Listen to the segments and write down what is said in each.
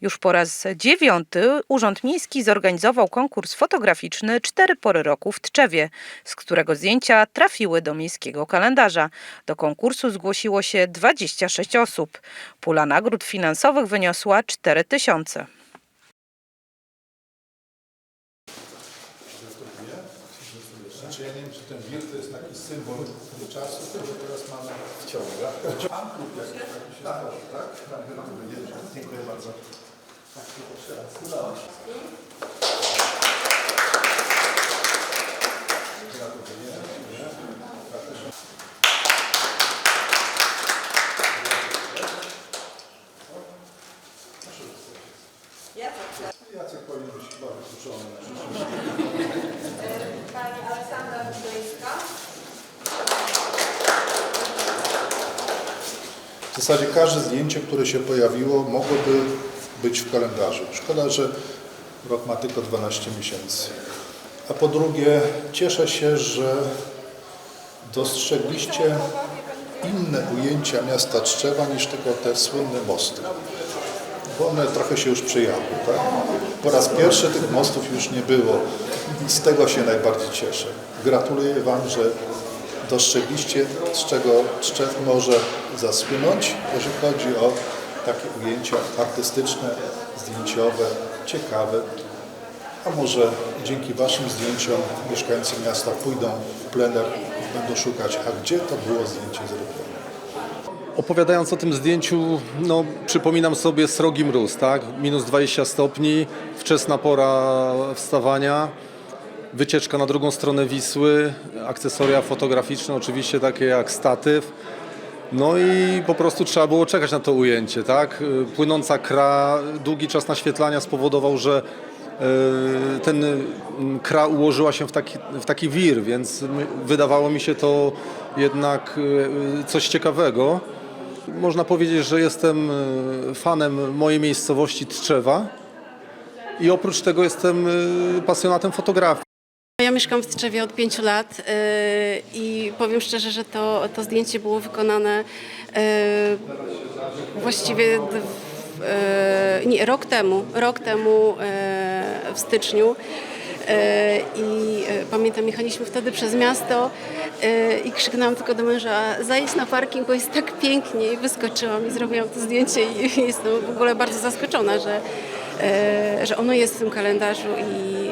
Już po raz dziewiąty Urząd Miejski zorganizował konkurs fotograficzny Cztery pory roku w Tczewie, z którego zdjęcia trafiły do miejskiego kalendarza. Do konkursu zgłosiło się 26 osób. Pula nagród finansowych wyniosła 4 tysiące. Znaczy ja nie wiem, czy ten wir to jest taki symbol czasu, który teraz mamy wciąga. Dziękuję bardzo. Tak, to jeszcze raz. Jacek powinien być chyba wykluczony na przyszłość. Pani Aleksandra. W zasadzie każde zdjęcie, które się pojawiło, mogłoby być w kalendarzu. Szkoda, że rok ma tylko 12 miesięcy. A po drugie, cieszę się, że dostrzegliście inne ujęcia miasta Tczewa niż tylko te słynne mosty. Bo one trochę się już przejadły, tak? Po raz pierwszy tych mostów już nie było i z tego się najbardziej cieszę. Gratuluję Wam, że dostrzegliście, z czego Tczew może zasłynąć, jeżeli chodzi o takie ujęcia artystyczne, zdjęciowe, ciekawe. A może dzięki Waszym zdjęciom mieszkańcy miasta pójdą w plener i będą szukać, a gdzie to było zdjęcie zrobione. Opowiadając o tym zdjęciu, no, przypominam sobie srogi mróz, tak? Minus 20 stopni, wczesna pora wstawania, wycieczka na drugą stronę Wisły, akcesoria fotograficzne, oczywiście takie jak statyw. No i po prostu trzeba było czekać na to ujęcie, tak? Płynąca kra, długi czas naświetlania spowodował, że e, ten mm, kra ułożyła się w taki, w taki wir, więc wydawało mi się to jednak e, coś ciekawego. Można powiedzieć, że jestem fanem mojej miejscowości Tczewa i oprócz tego jestem pasjonatem fotografii. Ja mieszkam w Tczewie od pięciu lat yy, i powiem szczerze, że to, to zdjęcie było wykonane yy, właściwie yy, nie, rok temu, rok temu w styczniu. I pamiętam, jechaliśmy wtedy przez miasto i krzyknęłam tylko do męża, zajedź na parking, bo jest tak pięknie i wyskoczyłam i zrobiłam to zdjęcie i jestem w ogóle bardzo zaskoczona, że, że ono jest w tym kalendarzu i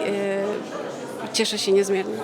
cieszę się niezmiernie.